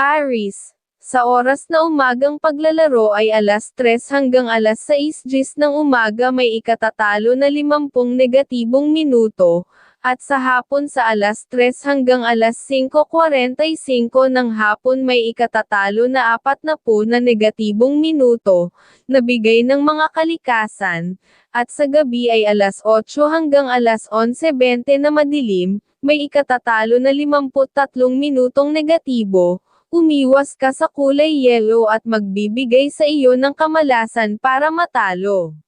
Aris, sa oras na umagang paglalaro ay alas 3 hanggang alas 6 gis ng umaga may ikatatalo na 50 negatibong minuto, at sa hapon sa alas 3 hanggang alas 5.45 ng hapon may ikatatalo na 40 na negatibong minuto, na bigay ng mga kalikasan, at sa gabi ay alas 8 hanggang alas 11.20 na madilim, may ikatatalo na 53 minutong negatibo, umiwas ka sa kulay yellow at magbibigay sa iyo ng kamalasan para matalo.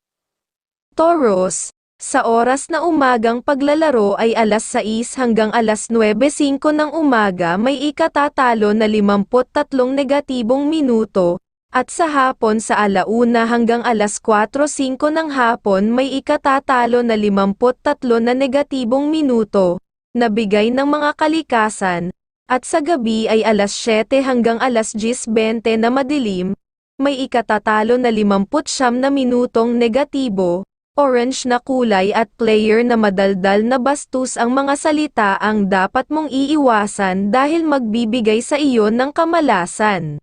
Taurus, sa oras na umagang paglalaro ay alas 6 hanggang alas 9.05 ng umaga may ikatatalo na 53 negatibong minuto, at sa hapon sa alauna hanggang alas 4.05 ng hapon may ikatatalo na 53 na negatibong minuto, na bigay ng mga kalikasan, at sa gabi ay alas 7 hanggang alas 10.20 na madilim, may ikatatalo na 59 na minutong negatibo, orange na kulay at player na madaldal na bastos ang mga salita ang dapat mong iiwasan dahil magbibigay sa iyo ng kamalasan.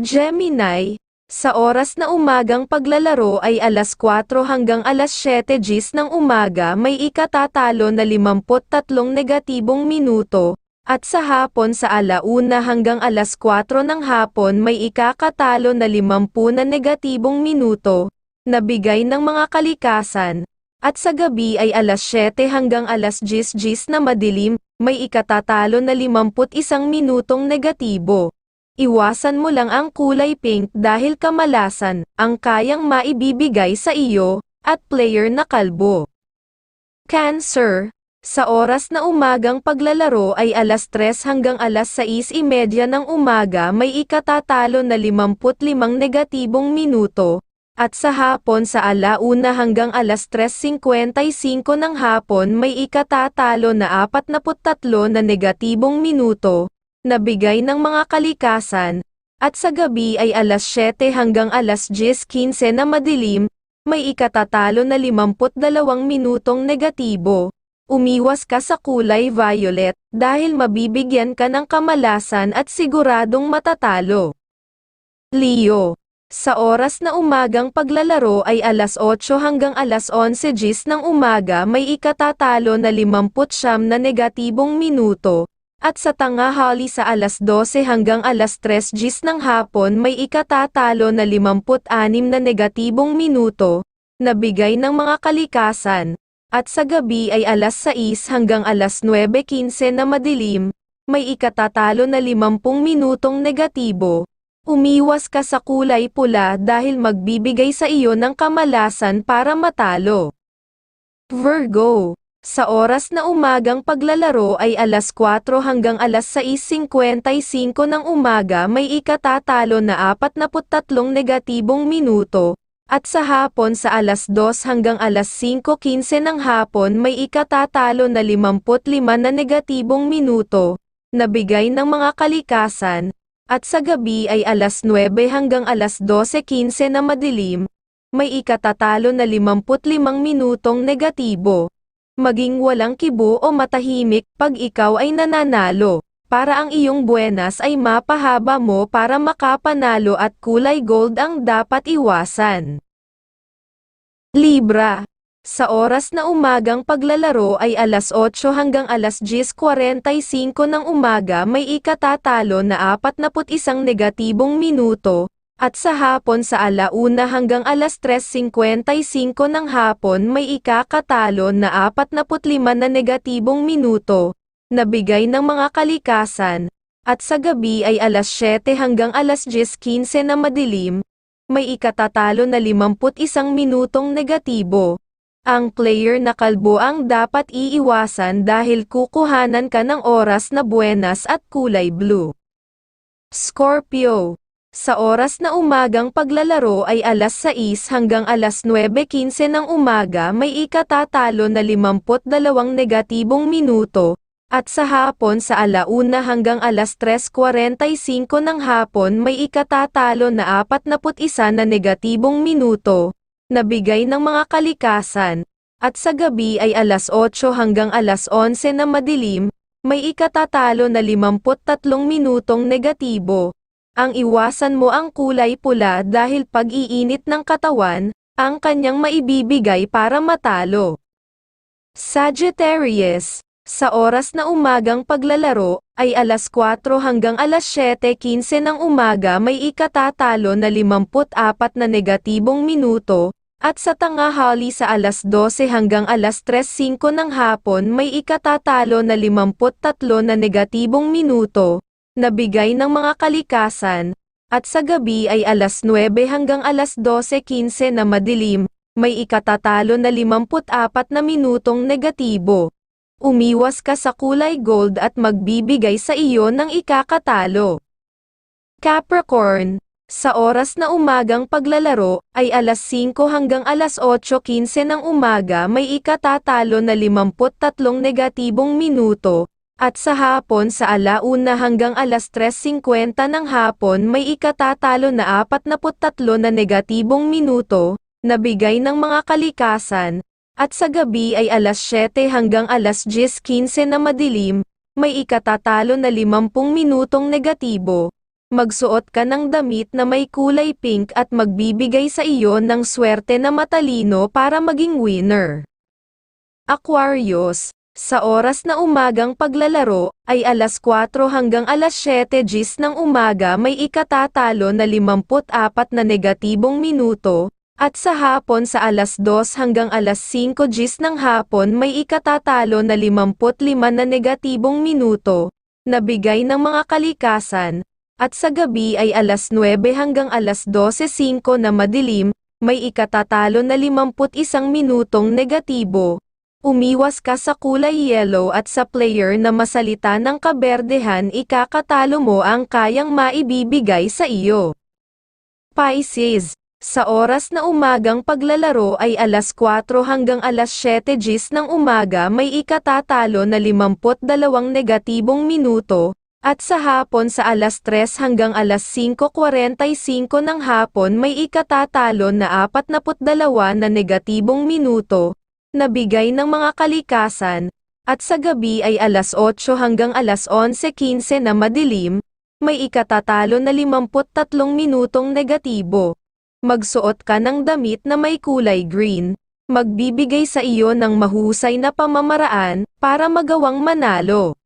Gemini, sa oras na umagang paglalaro ay alas 4 hanggang alas 7 gis ng umaga may ikatatalo na 53 negatibong minuto, at sa hapon sa alauna hanggang alas 4 ng hapon may ikakatalo na 50 na negatibong minuto, na bigay ng mga kalikasan, at sa gabi ay alas 7 hanggang alas 10 gis na madilim, may ikatatalo na 51 minutong negatibo. Iwasan mo lang ang kulay pink dahil kamalasan, ang kayang maibibigay sa iyo, at player na kalbo. Cancer, sa oras na umagang paglalaro ay alas 3 hanggang alas 6.30 ng umaga may ikatatalo na 55 negatibong minuto, at sa hapon sa alauna hanggang alas 3.55 ng hapon may ikatatalo na 43 na negatibong minuto, na bigay ng mga kalikasan, at sa gabi ay alas 7 hanggang alas 10.15 na madilim, may ikatatalo na 52 minutong negatibo. Umiwas ka sa kulay violet, dahil mabibigyan ka ng kamalasan at siguradong matatalo. Leo sa oras na umagang paglalaro ay alas 8 hanggang alas 11 gis ng umaga may ikatatalo na 50 na negatibong minuto, at sa tangahali sa alas 12 hanggang alas 3 gis ng hapon may ikatatalo na 56 na negatibong minuto, na bigay ng mga kalikasan, at sa gabi ay alas 6 hanggang alas 9.15 na madilim, may ikatatalo na 50 minutong negatibo. Umiwas ka sa kulay pula dahil magbibigay sa iyo ng kamalasan para matalo. Virgo sa oras na umagang paglalaro ay alas 4 hanggang alas 6.55 ng umaga may ikatatalo na 43 negatibong minuto, at sa hapon sa alas 2 hanggang alas 5.15 ng hapon may ikatatalo na 55 na negatibong minuto, na bigay ng mga kalikasan, at sa gabi ay alas 9 hanggang alas 12.15 na madilim, may ikatatalo na 55 minutong negatibo. Maging walang kibo o matahimik pag ikaw ay nananalo, para ang iyong buenas ay mapahaba mo para makapanalo at kulay gold ang dapat iwasan. Libra sa oras na umagang paglalaro ay alas 8 hanggang alas 10.45 ng umaga may ikatatalo na 41 negatibong minuto, at sa hapon sa alauna hanggang alas 3.55 ng hapon may ikakatalo na 45 na negatibong minuto, na bigay ng mga kalikasan, at sa gabi ay alas 7 hanggang alas 10.15 na madilim, may ikatatalo na 51 minutong negatibo. Ang player na kalbo ang dapat iiwasan dahil kukuhanan ka ng oras na buenas at kulay blue. Scorpio sa oras na umagang paglalaro ay alas 6 hanggang alas 9.15 ng umaga may ikatatalo na 52 negatibong minuto, at sa hapon sa alauna hanggang alas 3.45 ng hapon may ikatatalo na 41 na negatibong minuto, na bigay ng mga kalikasan, at sa gabi ay alas 8 hanggang alas 11 na madilim, may ikatatalo na 53 minutong negatibo. Ang iwasan mo ang kulay pula dahil pag-iinit ng katawan, ang kanyang maibibigay para matalo. Sagittarius, sa oras na umagang paglalaro, ay alas 4 hanggang alas 7.15 ng umaga may ikatatalo na 54 na negatibong minuto, at sa tanghali sa alas 12 hanggang alas 3.05 ng hapon may ikatatalo na 53 na negatibong minuto, na bigay ng mga kalikasan, at sa gabi ay alas 9 hanggang alas 12.15 na madilim, may ikatatalo na 54 na minutong negatibo. Umiwas ka sa kulay gold at magbibigay sa iyo ng ikakatalo. Capricorn, sa oras na umagang paglalaro, ay alas 5 hanggang alas 8.15 ng umaga may ikatatalo na 53 negatibong minuto, at sa hapon sa alauna hanggang alas 3.50 ng hapon may ikatatalo na 43 na negatibong minuto, na bigay ng mga kalikasan, at sa gabi ay alas 7 hanggang alas 10.15 na madilim, may ikatatalo na 50 minutong negatibo. Magsuot ka ng damit na may kulay pink at magbibigay sa iyo ng swerte na matalino para maging winner. Aquarius, sa oras na umagang paglalaro, ay alas 4 hanggang alas 7 gis ng umaga may ikatatalo na 54 na negatibong minuto, at sa hapon sa alas 2 hanggang alas 5 gis ng hapon may ikatatalo na 55 na negatibong minuto, na bigay ng mga kalikasan, at sa gabi ay alas 9 hanggang alas 12.05 na madilim, may ikatatalo na 51 minutong negatibo. Umiwas ka sa kulay yellow at sa player na masalita ng kaberdehan ikakatalo mo ang kayang maibibigay sa iyo. Pisces, sa oras na umagang paglalaro ay alas 4 hanggang alas 7 gis ng umaga may ikatatalo na 52 negatibong minuto, at sa hapon sa alas 3 hanggang alas 5.45 ng hapon may ikatatalo na 42 na negatibong minuto, na bigay ng mga kalikasan, at sa gabi ay alas 8 hanggang alas 11.15 na madilim, may ikatatalo na 53 minutong negatibo. Magsuot ka ng damit na may kulay green, magbibigay sa iyo ng mahusay na pamamaraan, para magawang manalo.